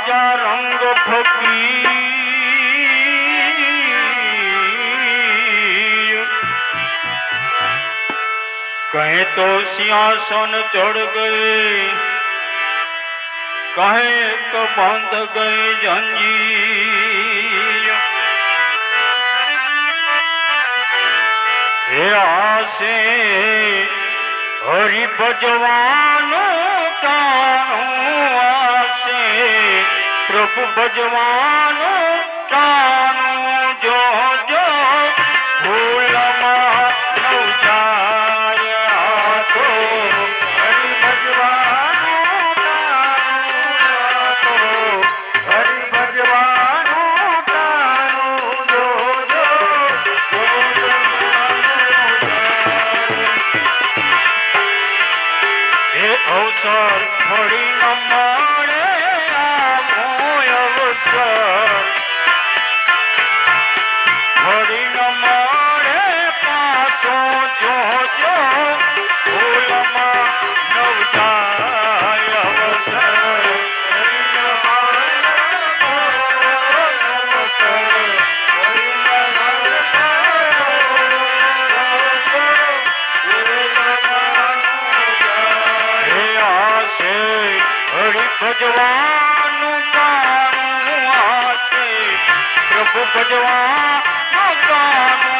রাজা রঙ্গ कहे तो सिंहासन चढ़ गए। कहे तो बंद गए जंजीर। हे आसे, हरि भजवानों का आसे પ્રભુ ભજવાનો તાનું જો જો ભૂલમાં નવચાર હાથો. હરિ ભજવાનો તાનું હરિ ભજવાનો તાનું જો જો હે અવસર ફળી નમા ભજવાનું તારું પ્રભુ ભજવા તારું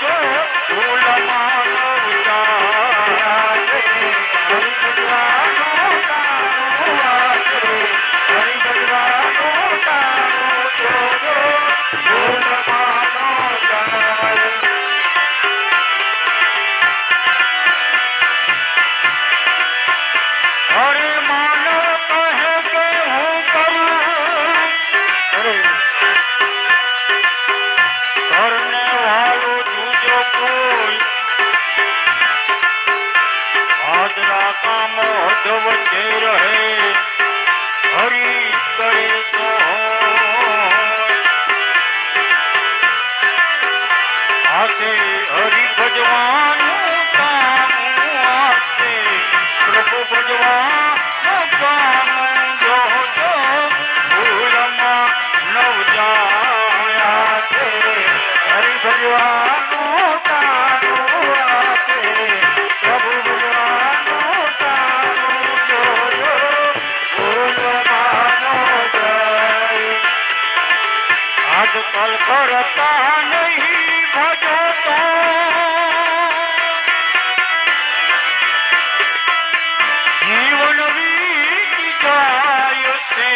જો ભૂલ માનો સદરા કામો જો વચ્ચે રહે હરી કરે સો હાથે હરી ભજવાનું કામ आजकल करता नहीं भजता जीवन बीत जाय से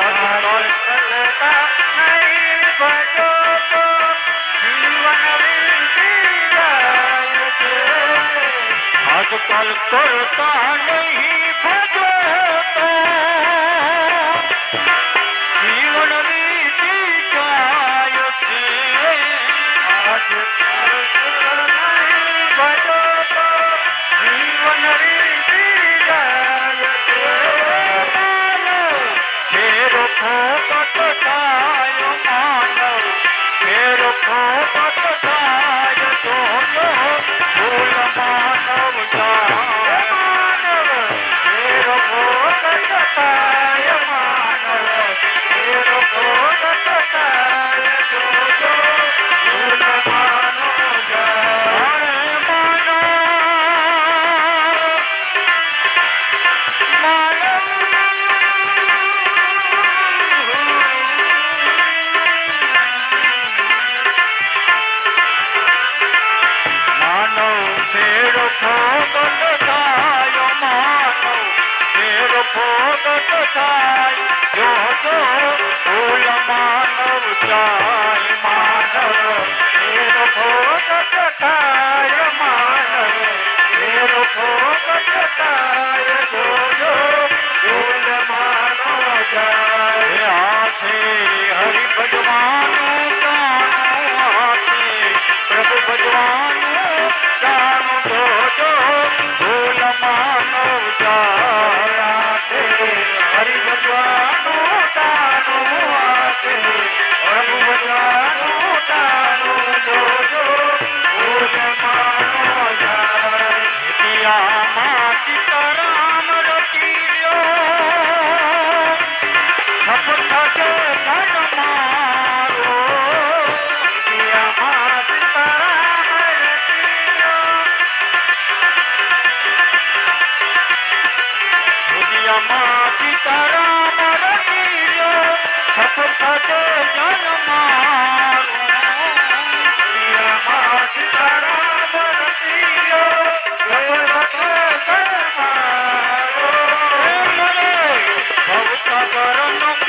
आजकल करता नहीं भजता आजकल करता नहीं भजता પ્રગટ થાય જો હતો ફૂલ માનવ જાય માનવ મેરો ભોગત થાય માનવ મેરો ભોગત થાય જોજો ફૂલ માનવ જાય આશે ભગવાન કાનો પ્રભુ ભગવાન કાનો Sabaram